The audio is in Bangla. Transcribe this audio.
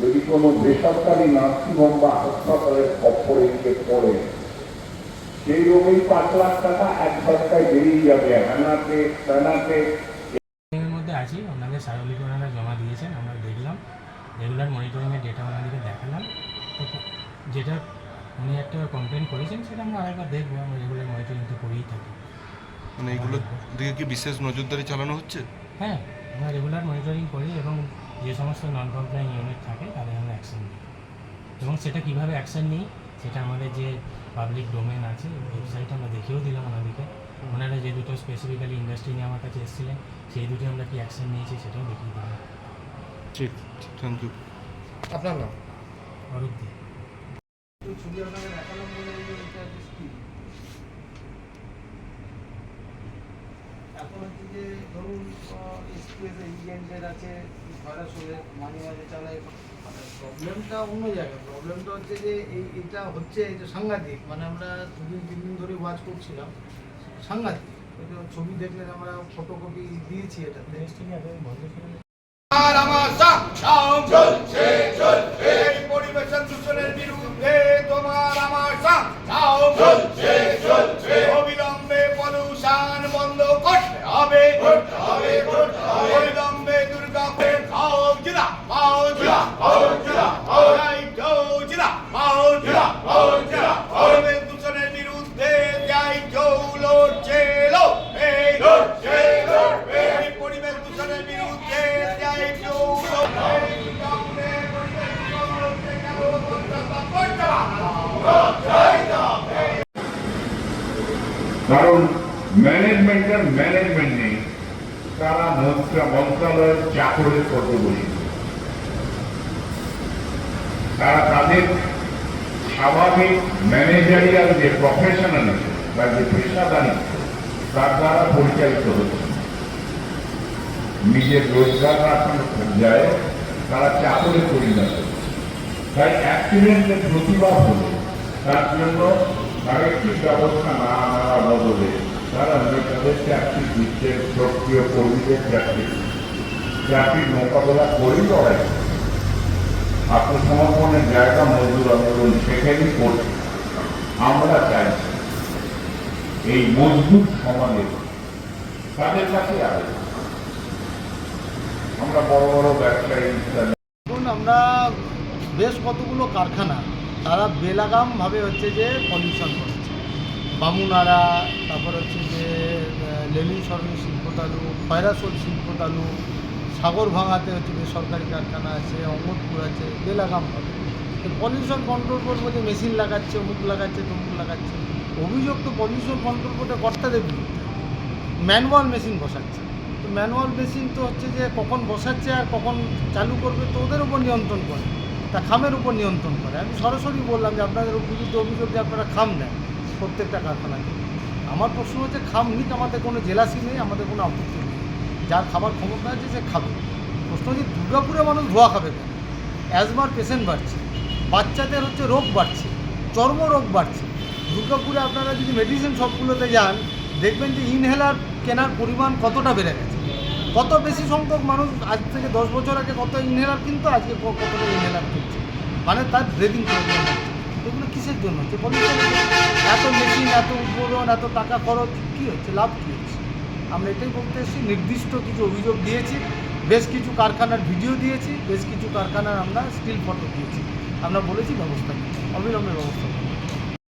যদি বেসরকারি নার্সিংহোম বা হাসপাতালের গিয়ে পড়ে সেই রোগেই পাঁচ লাখ টাকা এক বেরিয়ে যাবে হানাতে টানাতে আছি, ওনাকে সারলিক ওনারা জমা দিয়েছেন, আমরা দেখলাম। রেগুলার মনিটরিংয়ের ডেটা ওনাদেরকে দেখালাম। যেটা উনি একটা কমপ্লেন করেছেন, সেটা আমরা আরেকবার দেখব, আমরা রেগুলার মনিটরিং তো করেই থাকি। মানে এগুলো দিকে কি বিশেষ নজরদারি চালানো হচ্ছে? হ্যাঁ আমরা রেগুলার মনিটরিং করি এবং যে সমস্ত নন কমপ্লাইং ইউনিট থাকে তাদের আমরা অ্যাকশন নিই। এবং সেটা কীভাবে অ্যাকশন নিই সেটা আমাদের যে পাবলিক ডোমেন আছে ওয়েবসাইট আমরা দেখেও দিলাম ওনাদেরকে। ওনারা যে দুটো স্পেসিফিক্যালি ইন্ডাস্ট্রি নিয়ে আমার কাছে এসেছিলেন সেই দুটো আমরা কি অ্যাকশন নিয়েছি সেটাও দেখিয়ে দিলাম। ঠিক থ্যাংক ইউ আপনার নাম? অরূপ দিয়ে এখন হচ্ছে যে ধরুন এক্সপ্রেস ইজেন্টের আছে ভাড়া শুনে মাঝে মাঝে চালায়। প্রবলেমটা অন্য জায়গায়। প্রবলেমটা হচ্ছে যে এই এটা হচ্ছে যে সাংঘাতিক। মানে আমরা দুদিন তিন দিন ধরে ওয়াচ করছিলাম। সাংঘাতিক। ছবি দেখলে আমরা ফটোকপি দিয়েছি এটাতে। কারণ ম্যানেজমেন্টের ম্যানেজমেন্ট নেই। তারা মন্ত্রা মন্ত্রণালয়ের চাকরের করতে বলি। তারা তাদের স্বাভাবিক ম্যানেজারিয়াল যে প্রফেশনালিজম বা যে পেশাদারি, তার দ্বারা পরিচালিত হচ্ছে। নিজের রোজগার রাখানোর যায় তারা চাকরে পরিণত হচ্ছে। তাই অ্যাক্সিডেন্টের প্রতিবাদ হলে, তার জন্য আরেকটি ব্যবস্থা না নেওয়ার বদলে তারা সক্রিয় কর্মীদের চাকরি। চাকরির মোকাবেলা করেই লড়াই। আত্মসমর্পণের জায়গা মজদুর আন্দোলন সেখানেই করছে। আমরা চাইছি এই মজদুর সমাজে তাদের কাছে আবেদন। আমরা বড় বড় ব্যবসায়ী আমরা বেশ কতগুলো কারখানা তারা বেলাগামভাবে হচ্ছে যে পলিউশন করছে। বামুনারা তারপর হচ্ছে যে লেলিন সরণি শিল্পতালু খয়রাসোল শিল্পতালু, সাগর ভাঙাতে হচ্ছে যে সরকারি কারখানা আছে অমরপুর আছে বেলাগামভাবে পলিউশন কন্ট্রোল করব যে মেশিন লাগাচ্ছে, অমুক লাগাচ্ছে, তমুক লাগাচ্ছে। অভিযোগ তো পলিউশন কন্ট্রোল করতে কর্তাদের বিরুদ্ধে ম্যানুয়াল মেশিন বসাচ্ছে। তো ম্যানুয়াল মেশিন তো হচ্ছে যে কখন বসাচ্ছে আর কখন চালু করবে তো ওদের উপর নিয়ন্ত্রণ করে। তা খামের উপর নিয়ন্ত্রণ করে। আমি সরাসরি বললাম যে আপনাদের বিরুদ্ধে অভিযোগ যে আপনারা খাম দেন প্রত্যেকটা কারখানাকে। আমার প্রশ্ন হচ্ছে, খাম নিক, আমাদের কোনো জেলাসি নেই, আমাদের কোনো আপত্তি নেই। যার খাবার ক্ষমতা আছে, সে খাবে। প্রশ্ন হচ্ছে, দুর্গাপুরে মানুষ ধোয়া খাবে কেন? অ্যাজমার পেশেন্ট বাড়ছে, বাচ্চাদের হচ্ছে রোগ বাড়ছে, চর্মরোগ বাড়ছে। দুর্গাপুরে আপনারা যদি মেডিসিন শপগুলোতে যান, দেখবেন যে ইনহেলার কেনার পরিমাণ কতটা বেড়ে গেছে। কত বেশি সংখ্যক মানুষ আজ থেকে দশ বছর আগে কত ইনহেলার কিনতো, আজকে কত ইনহেলার কিনছে? মানে তার ব্রেদিং প্রবলেম হচ্ছে। এগুলো কিসের জন্য? হচ্ছে এত মেশিন এত উদ্বোধন এত টাকা খরচ, কী হচ্ছে? লাভ কী হচ্ছে? আমরা এটাই বলতে এসেছি, নির্দিষ্ট কিছু অভিযোগ দিয়েছি, বেশ কিছু কারখানার ভিডিও দিয়েছি, বেশ কিছু কারখানার আমরা স্টিল ফটো দিয়েছি। আমরা বলেছি ব্যবস্থা অবিলম্বে ব্যবস্থা